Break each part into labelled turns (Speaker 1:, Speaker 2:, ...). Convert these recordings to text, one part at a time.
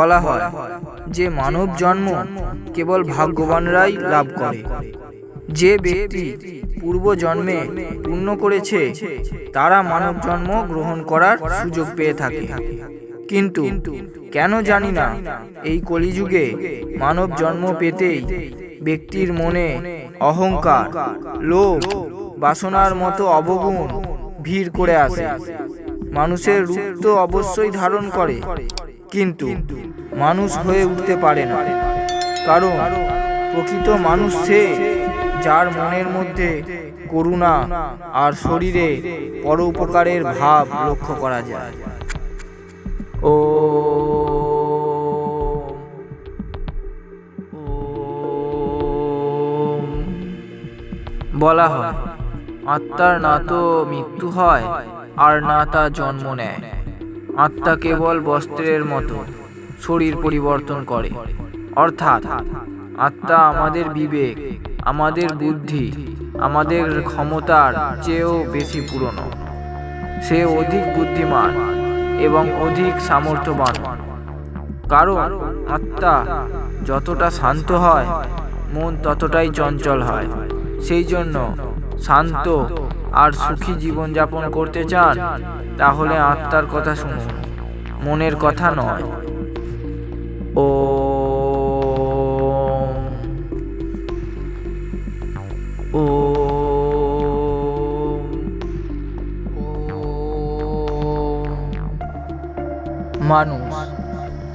Speaker 1: বলা হয় যে মানব জন্ম কেবল ভাগ্যবানরাই লাভ করে। যে ব্যক্তি পূর্ব জন্মে পূর্ণ করেছে, তারা মানব জন্ম গ্রহণ করার সুযোগ পেয়ে থাকে। কিন্তু কেন জানি না এই কলিযুগে মানব জন্ম পেতেই ব্যক্তির মনে অহংকার, লোভ, বাসনার মতো অবগুণ ভিড় করে আসে। মানুষের রূপ তো অবশ্যই ধারণ করে। কিন্তু মানুষ হয়ে উঠতে পারে না। কারণ প্রকৃত মানুষ সে যার মনের মধ্যে করুণা আর শরীরে পরোপকারের ভাব লক্ষ্য করা যায়। ও বলা হয়, আত্মার না তো মৃত্যু হয় আর না তা জন্ম নেয়। আত্মা কেবল বস্ত্রের মতো, শরীর পরিবর্তন করে। অর্থাৎ, আত্মা আমাদের বিবেক, আমাদের বুদ্ধি, আমাদের ক্ষমতার চেয়েও বেশি পুরনো। সে অধিক বুদ্ধিমান এবং অধিক সামর্থ্যবান। কারণ, আত্মা যতটা শান্ত হয়, মন ততটাই চঞ্চল হয়। সেই জন্য শান্ত আর সুখী জীবনযাপন করতে চান, তাহলে আত্মার কথা শুনুন। মনের কথা নয়। ও ও মানুষ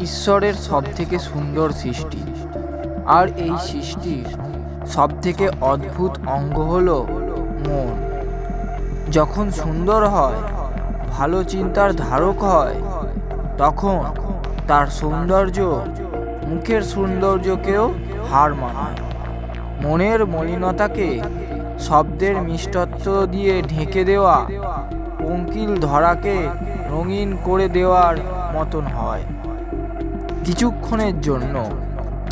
Speaker 1: ঈশ্বরের সবথেকে সুন্দর সৃষ্টি। আর এই সৃষ্টির সবথেকে অদ্ভুত অঙ্গ হলো মন। যখন সুন্দর হয়, ভালো চিন্তার ধারক হয়, তখন তার সৌন্দর্য, মুখের সৌন্দর্যকেও হার মানায়। মনের মলিনতাকে শব্দের মিষ্টত্ব দিয়ে ঢেকে দেওয়া পঙ্কিল ধরাকে রঙিন করে দেওয়ার মতন হয়। কিছুক্ষণের জন্য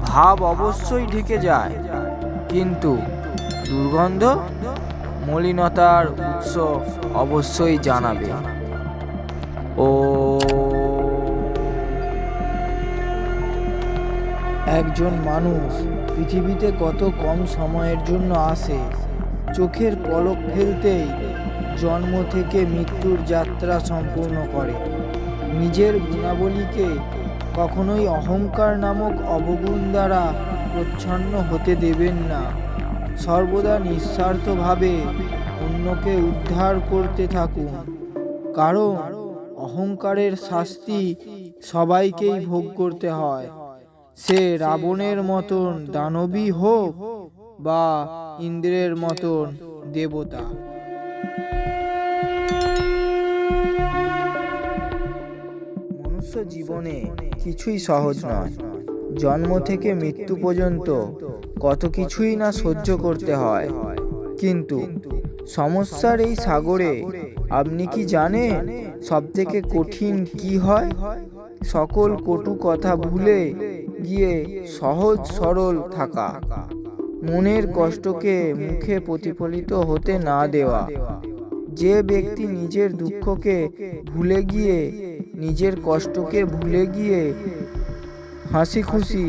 Speaker 1: ভাব অবশ্যই ঢেকে যায়, কিন্তু দুর্গন্ধ মলিনতার উৎস অবশ্যই জানাবে। ও। একজন মানুষ পৃথিবীতে কত কম সময়ের জন্য আসে, চোখের পলক ফেলতেই জন্ম থেকে মৃত্যুর যাত্রা সম্পূর্ণ করে। নিজের গুণাবলীকে কখনোই অহংকার নামক অবগুণ দ্বারা প্রচ্ছন্ন হতে দেবেন না। সর্বদা নিঃস্বার্থভাবে অন্যকে উদ্ধার করতে থাকুন। কারণ অহংকারের শাস্তি সবাইকেই ভোগ করতে হয়। সে রাবণের মতন দানবী হোক বা ইন্দ্রের মতন দেবতা। মনুষ্য জীবনে কিছুই সহজ নয়। জন্ম থেকে মৃত্যু পর্যন্ত কত কিছুই না সহ্য করতে হয়। কিন্তু সমস্যার এই সাগরে আপনি কি জানেন সব থেকে কঠিন কি হয়? সকল কটু কথা ভুলে গিয়ে সহজ সরল থাকা। মনের কষ্টকে মুখে প্রতিফলিত হতে না দেওয়া। যে ব্যক্তি নিজের দুঃখকে ভুলে গিয়ে, নিজের কষ্টকে ভুলে গিয়ে হাসি খুশি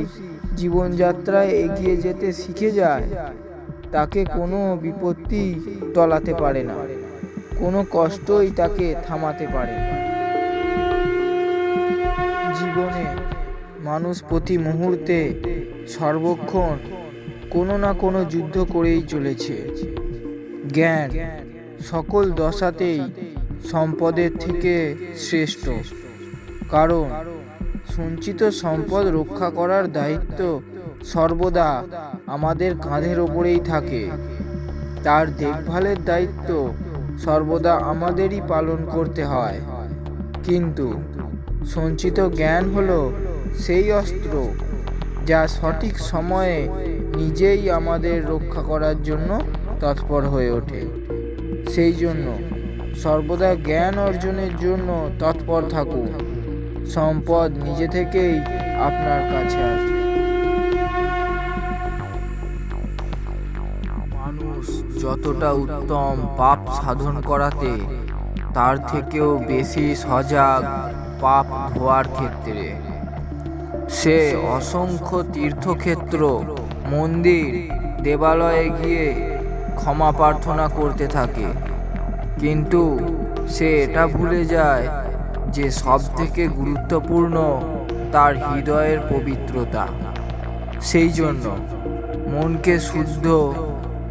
Speaker 1: জীবনযাত্রায় এগিয়ে যেতে শিখে যায়, তাকে কোনো বিপত্তি টলাতে পারে না, কোনো কষ্টই তাকে থামাতে পারে জীবনে মানুষ প্রতি মুহূর্তে সর্বক্ষণ কোনো না কোনো যুদ্ধ করেই চলেছে। জ্ঞান সকল দশাতেই সম্পদের থেকে শ্রেষ্ঠ, কারণ সঞ্চিত সম্পদ রক্ষা করার দায়িত্ব সর্বদা আমাদের কাঁধের ওপরেই থাকে। তার দেখভালের দায়িত্ব সর্বদা আমাদেরই পালন করতে হয়। কিন্তু সঞ্চিত জ্ঞান হল সেই অস্ত্র যা সঠিক সময়ে নিজেই আমাদের রক্ষা করার জন্য তৎপর হয়ে ওঠে। সেই জন্য সর্বদা জ্ঞান অর্জনের জন্য তৎপর থাকুন। সম্পদ নিজে থেকেই আপনার কাছে আসবে। মানুষ যতটা উত্তম পাপ সাধন করাতে, তার থেকেও বেশি সজাগ পাপ ধোয়ার ক্ষেত্রে। সে অসংখ্য তীর্থক্ষেত্র, মন্দির, দেবালয়ে গিয়ে ক্ষমা প্রার্থনা করতে থাকে। কিন্তু সে এটা ভুলে যায় যে সব থেকে গুরুত্বপূর্ণ তার হৃদয়ের পবিত্রতা। সেই জন্য মনকে শুদ্ধ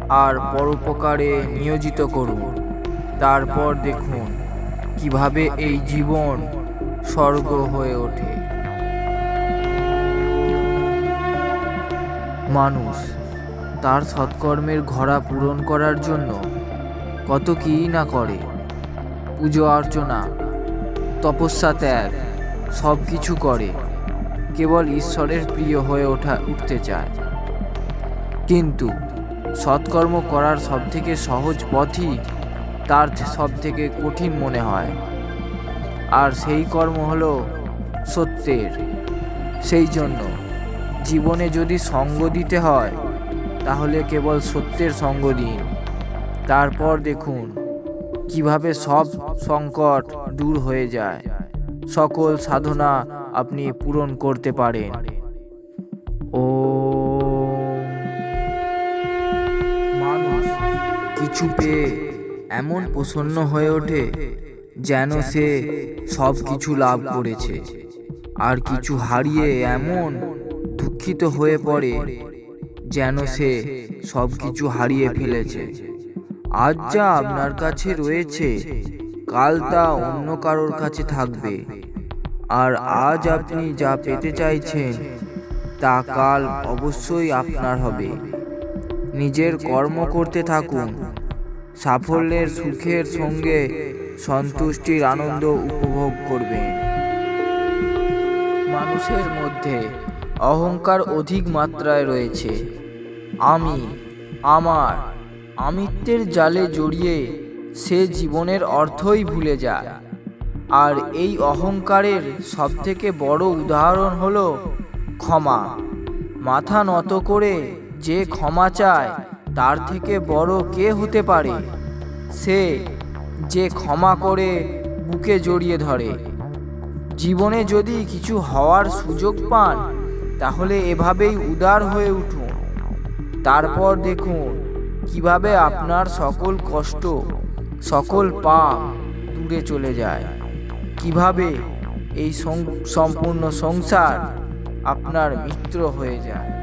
Speaker 1: আর পরোপকারে নিয়োজিত করুন। তারপর দেখুন কীভাবে এই জীবন স্বর্গ হয়ে ওঠে। মানুষ, তার সৎকর্মের ঘোড়া পূরণ করার জন্য কত কী না করে। পুজো অর্চনা তপস্যা ত্যাগ সব কিছু করে। কেবল ঈশ্বরের প্রিয় হয়ে ওঠা, উঠতে চায়। কিন্তু সৎকর্ম করার সবথেকে সহজ পথই তার সবথেকে কঠিন মনে হয়। আর সেই কর্ম হলো সত্যের। সেই জন্য জীবনে যদি সঙ্গ দিতে হয়, তাহলে কেবল সত্যের সঙ্গ দিন। তারপর দেখুন কীভাবে সব সংকট দূর হয়ে যায়? সকল সাধনা আপনি পূরণ করতে পারেন। ও মানুষ কিছু পেয়ে এমন প্রসন্ন হয়ে ওঠে যেন সে সব কিছু লাভ করেছে। আর কিছু হারিয়ে এমন দুঃখিত হয়ে পড়ে যেন সে সব কিছু হারিয়ে ফেলেছে। আজ যা আপনার কাছে রয়েছে কাল তা অন্য কারোর কাছে থাকবে। আর আজ আপনি যা পেতে চাইছেন তা কাল অবশ্যই আপনার হবে। নিজের কর্ম করতে থাকুন। সাফল্যের সুখের সঙ্গে সন্তুষ্টির আনন্দ উপভোগ করবেন। মানুষের মধ্যে অহংকার অধিক মাত্রায় রয়েছে। আমি আমার আমিত্বের জালে জড়িয়ে সে জীবনের অর্থই ভুলে যায়। আর এই অহংকারের সবথেকে বড় উদাহরণ হলো ক্ষমা। মাথা নত করে যে ক্ষমা চায়, তার থেকে বড় কে হতে পারে? সে যে ক্ষমা করে বুকে জড়িয়ে ধরে। জীবনে যদি কিছু হওয়ার সুযোগ পান, তাহলে এভাবেই উদার হয়ে উঠুন। তারপর দেখুন কীভাবে আপনার সকল কষ্ট, সকল পাপ দূরে চলে যায়? কীভাবে এই সম্পূর্ণ সংসার আপনার মিত্র হয়ে যায়?